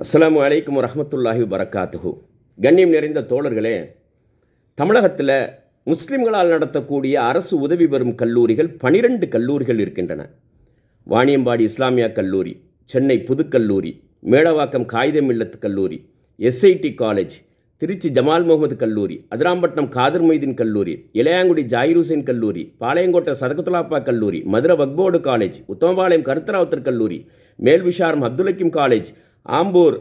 அஸ்லாமு அலைக்கும் வரஹ்மத்துல்லாஹி வரகாத்துஹு கண்ணியம் நிறைந்த தோழர்களே தமிழகத்தில் முஸ்லிம்களால் நடத்தக்கூடிய அரசு உதவி பெறும் கல்லூரிகள் பனிரெண்டு கல்லூரிகள் இருக்கின்றன. வாணியம்பாடி இஸ்லாமியா கல்லூரி சென்னை புதுக்கல்லூரி மேடவாக்கம் காகிதம் இல்லத்து கல்லூரி எஸ்ஐடி காலேஜ் திருச்சி ஜமால் முகமது கல்லூரி அதிராம்பட்டினம் காதர் மொய்தீன் கல்லூரி இளையாங்குடி ஜாயிர் கல்லூரி பாளையங்கோட்டை சதகுத்துலாப்பா கல்லூரி மதுரை வக்போர்டு காலேஜ் உத்தமபாளையம் கருத்தராவுத்தர் கல்லூரி மேல்விஷாரம் அப்துல்லக்கிம் காலேஜ் ஆம்பூர்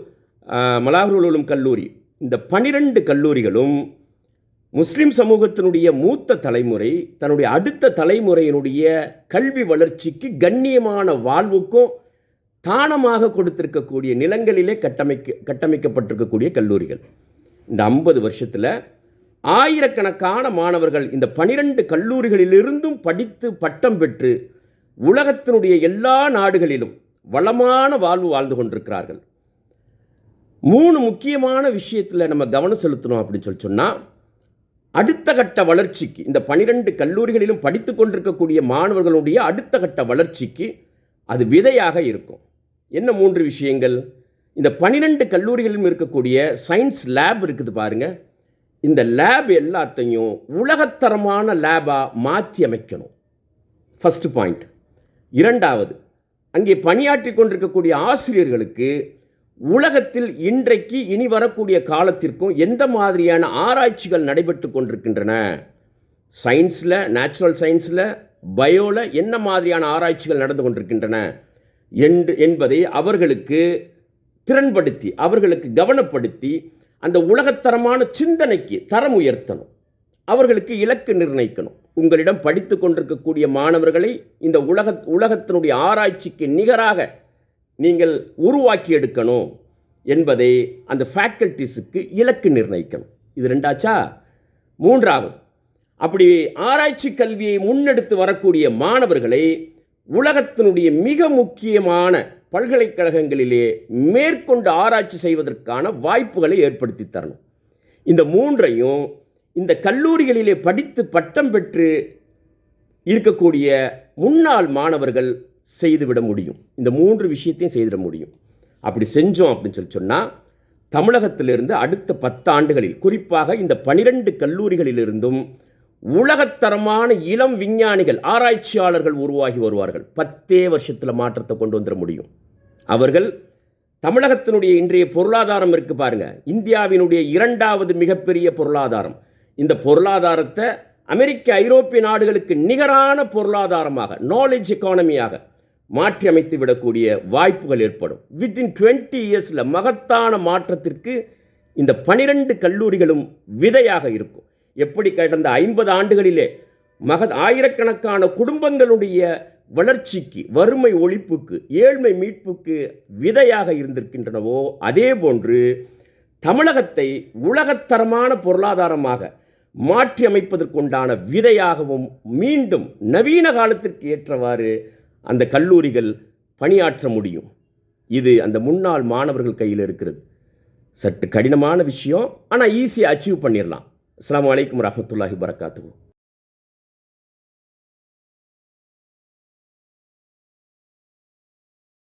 மலாகுருளும் கல்லூரி. இந்த பனிரெண்டு கல்லூரிகளும் முஸ்லிம் சமூகத்தினுடைய மூத்த தலைமுறை தன்னுடைய அடுத்த தலைமுறையினுடைய கல்வி வளர்ச்சிக்கு கண்ணியமான வாழ்வுக்கும் தானமாக கொடுத்திருக்கக்கூடிய நிலங்களிலே கட்டமைக்க கட்டமைக்கப்பட்டிருக்கக்கூடிய கல்லூரிகள். இந்த ஐம்பது வருஷத்தில் ஆயிரக்கணக்கான மாணவர்கள் இந்த பனிரெண்டு கல்லூரிகளிலிருந்தும் படித்து பட்டம் பெற்று உலகத்தினுடைய எல்லா நாடுகளிலும் வளமான வாழ்வு வாழ்ந்து கொண்டிருக்கிறார்கள். மூணு முக்கியமான விஷயத்தில் நம்ம கவனம் செலுத்தணும் அப்படின்னு சொல்லி சொன்னால் அடுத்த கட்ட வளர்ச்சிக்கு இந்த பனிரெண்டு கல்லூரிகளிலும் படித்து கொண்டிருக்கக்கூடிய மாணவர்களுடைய அடுத்த கட்ட வளர்ச்சிக்கு அது விதையாக இருக்கும். என்ன மூன்று விஷயங்கள்? இந்த பனிரெண்டு கல்லூரிகளிலும் இருக்கக்கூடிய சயின்ஸ் லேப் இருக்குது பாருங்கள் இந்த லேப் எல்லாத்தையும் உலகத்தரமான லேபாக மாற்றி அமைக்கணும். First point. இரண்டாவது அங்கே பணியாற்றி கொண்டிருக்கக்கூடிய ஆசிரியர்களுக்கு உலகத்தில் இன்றைக்கு இனி வரக்கூடிய காலத்திற்கும் எந்த மாதிரியான ஆராய்ச்சிகள் நடைபெற்று கொண்டிருக்கின்றன? சயின்ஸில் நேச்சுரல் சயின்ஸில் பயோவில் என்ன மாதிரியான ஆராய்ச்சிகள் நடந்து கொண்டிருக்கின்றன? என்று என்பதை அவர்களுக்கு திறன்படுத்தி அவர்களுக்கு கவனப்படுத்தி அந்த உலகத்தரமான சிந்தனைக்கு தரம் உயர்த்தணும். அவர்களுக்கு இலக்கு நிர்ணயிக்கணும். உங்களிடம் படித்து கொண்டிருக்கக்கூடிய மாணவர்களை இந்த உலக உலகத்தினுடைய ஆராய்ச்சிக்கு நிகராக நீங்கள் உருவாக்கி எடுக்கணும் என்பதை அந்த ஃபேக்கல்டிஸுக்கு இலக்கு நிர்ணயிக்கணும். இது ரெண்டாச்சா? மூன்றாவது அப்படி ஆராய்ச்சி கல்வியை முன்னெடுத்து வரக்கூடிய மாணவர்களை உலகத்தினுடைய மிக முக்கியமான பல்கலைக்கழகங்களிலே மேற்கொண்டு ஆராய்ச்சி செய்வதற்கான வாய்ப்புகளை ஏற்படுத்தி தரணும். இந்த மூன்றையும் இந்த கல்லூரிகளிலே படித்து பட்டம் பெற்று இருக்கக்கூடிய முன்னாள் மாணவர்கள் செய்துவிட முடியும். இந்த மூன்று விஷயத்தையும் செய்திட முடியும். அப்படி செஞ்சோம் அப்படின்னு சொல்லி சொன்னால் தமிழகத்திலிருந்து அடுத்த பத்தாண்டுகளில் குறிப்பாக இந்த பனிரெண்டு கல்லூரிகளிலிருந்தும் உலகத்தரமான இளம் விஞ்ஞானிகள் ஆராய்ச்சியாளர்கள் உருவாகி வருவார்கள். பத்தே வருஷத்தில் மாற்றத்தை கொண்டு வந்துட முடியும். அவர்கள் தமிழகத்தினுடைய இன்றைய பொருளாதாரம் இருக்கு பாருங்க. இந்தியாவினுடைய இரண்டாவது மிகப்பெரிய பொருளாதாரம். இந்த பொருளாதாரத்தை அமெரிக்க ஐரோப்பிய நாடுகளுக்கு நிகரான பொருளாதாரமாக நாலேஜ் எக்கானமியாக மாற்றி அமைத்து விடக்கூடிய வாய்ப்புகள் ஏற்படும். வித்தின் டுவெண்ட்டி இயர்ஸில் மகத்தான மாற்றத்திற்கு இந்த பனிரெண்டு கல்லூரிகளும் விதையாக இருக்கும். எப்படி கடந்த ஐம்பது ஆண்டுகளிலே மக ஆயிரக்கணக்கான குடும்பங்களுடைய வளர்ச்சிக்கு வறுமை ஒழிப்புக்கு ஏழ்மை மீட்புக்கு விதையாக இருந்திருக்கின்றனவோ அதே போன்று தமிழகத்தை உலகத்தரமான பொருளாதாரமாக மாற்றி அமைப்பதற்குண்டான விதையாகவும் மீண்டும் நவீன காலத்திற்கு ஏற்றவாறு அந்த கல்லூரிகள் பணியாற்ற முடியும். இது அந்த முன்னாள் மாணவர்கள் கையில் இருக்கிறது. சற்று கடினமான விஷயம் ஆனால் ஈஸியாக அச்சீவ் பண்ணிடலாம் அஸ்லாம் வலைக்கம் ரஹமத்துல்லாஹி வரகாத்துவோம்